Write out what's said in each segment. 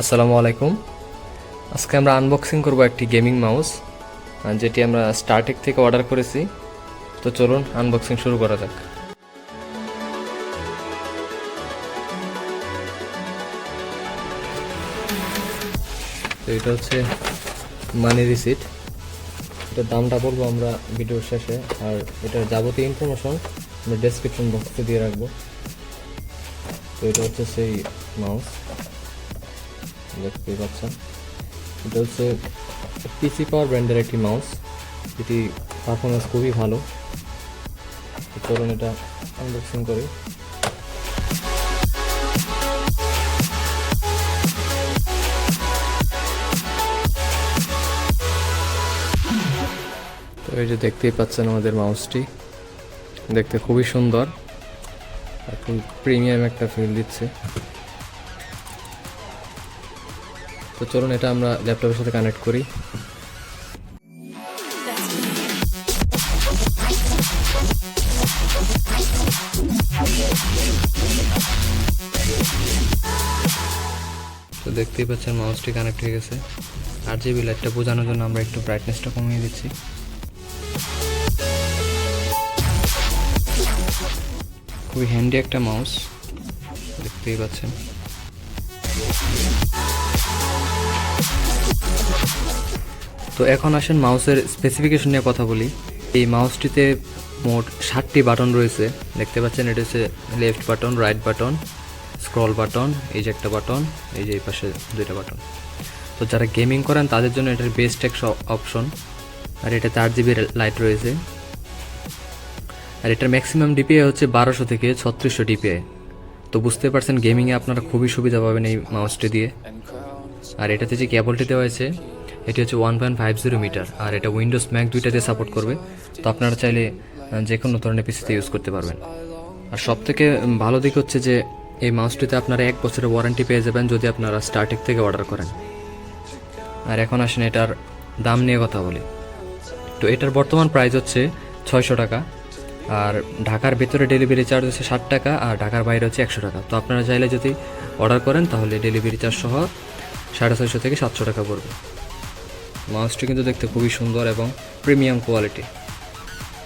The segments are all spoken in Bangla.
আসসালামু আলাইকুম। আজকে আমরা আনবক্সিং করব একটি গেমিং মাউস যেটি আমরা স্টারটেক থেকে অর্ডার করেছি। তো চলুন আনবক্সিং শুরু করা যাক। তো এটা হচ্ছে মানি রিসিট এটার দামটা বলব আমরা ভিডিওর শেষে। আর এটার যাবতীয় ইনফরমেশন আমরা ডেসক্রিপশন বক্সে দিয়ে রাখব। তো এটা হচ্ছে সেই মাউস দেখতেই পাচ্ছেন। এটা হচ্ছে পিসি পাওয়ার ব্র্যান্ডের একটি মাউস এটি পারফরমেন্স খুবই ভালো। চলুন এটা আনবক্সিং করি। তো এই যে দেখতেই পাচ্ছেন আমাদের মাউসটি দেখতে খুবই সুন্দর। আর খুব প্রিমিয়াম একটা ফিল দিচ্ছে। তো চলুন, এটা আমরা ল্যাপটপের সাথে কানেক্ট করি। তো দেখতেই পাচ্ছেন মাউসটি কানেক্ট হয়ে গেছে। আর জিবি লাইটটা বোঝানোর জন্য আমরা একটু ব্রাইটনেসটা কমিয়ে দিচ্ছি। খুবই হ্যান্ডি একটা মাউস দেখতেই পাচ্ছেন। তো এখন আসেন মাউসের স্পেসিফিকেশন নিয়ে কথা বলি। এই মাউসটিতে মোট ষাটটি বাটন রয়েছে। দেখতে পাচ্ছেন এটা হচ্ছে left button right button scroll button এই যে একটা বাটন এই যে এই পাশে দুইটা বাটন তো যারা গেমিং করেন, তাদের জন্য এটার বেস্ট এক অপশন আর এটা চার জিবি লাইট রয়েছে। আর এটার ম্যাক্সিমাম ডিপিআই হচ্ছে বারোশো থেকে ছত্রিশশো ডিপিআই তো বুঝতে পারছেন গেমিংয়ে আপনারা খুবই সুবিধা পাবেন এই মাউসটি দিয়ে। আর এটাতে যে কেবলটি দেওয়া হয়েছে, এটি হচ্ছে one point five zero metre আর এটা উইন্ডোজ ম্যাক দুইটাতে সাপোর্ট করবে। তো আপনারা চাইলে যে কোনো ধরনের পিসিতে ইউজ করতে পারবেন। আর সব থেকে ভালো দিক হচ্ছে যে, এই মাউসটিতে আপনারা এক বছরের ওয়ারেন্টি পেয়ে যাবেন যদি আপনারা স্টার্টিং থেকে অর্ডার করেন। আর এখন আসেন এটার দাম নিয়ে কথা বলি। তো এটার বর্তমান প্রাইস হচ্ছে ছয়শো টাকা, আর ঢাকার ভেতরে ডেলিভারি চার্জ হচ্ছে ষাট টাকা, আর ঢাকার বাইরে হচ্ছে একশো টাকা। তো আপনারা চাইলে যদি অর্ডার করেন, তাহলে ডেলিভারি চার্জ সহ সাড়ে ছয়শো থেকে সাতশো টাকা পড়বে। মাউসটি কিন্তু দেখতে খুবই সুন্দর এবং প্রিমিয়াম কোয়ালিটি।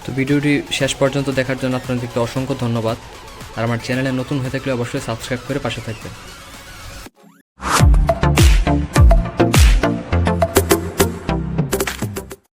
তো ভিডিওটি শেষ পর্যন্ত দেখার জন্য আপনাদেরকে অসংখ্য ধন্যবাদ। আর আমার চ্যানেলে নতুন হয়ে থাকলে অবশ্যই সাবস্ক্রাইব করে পাশে থাকবেন।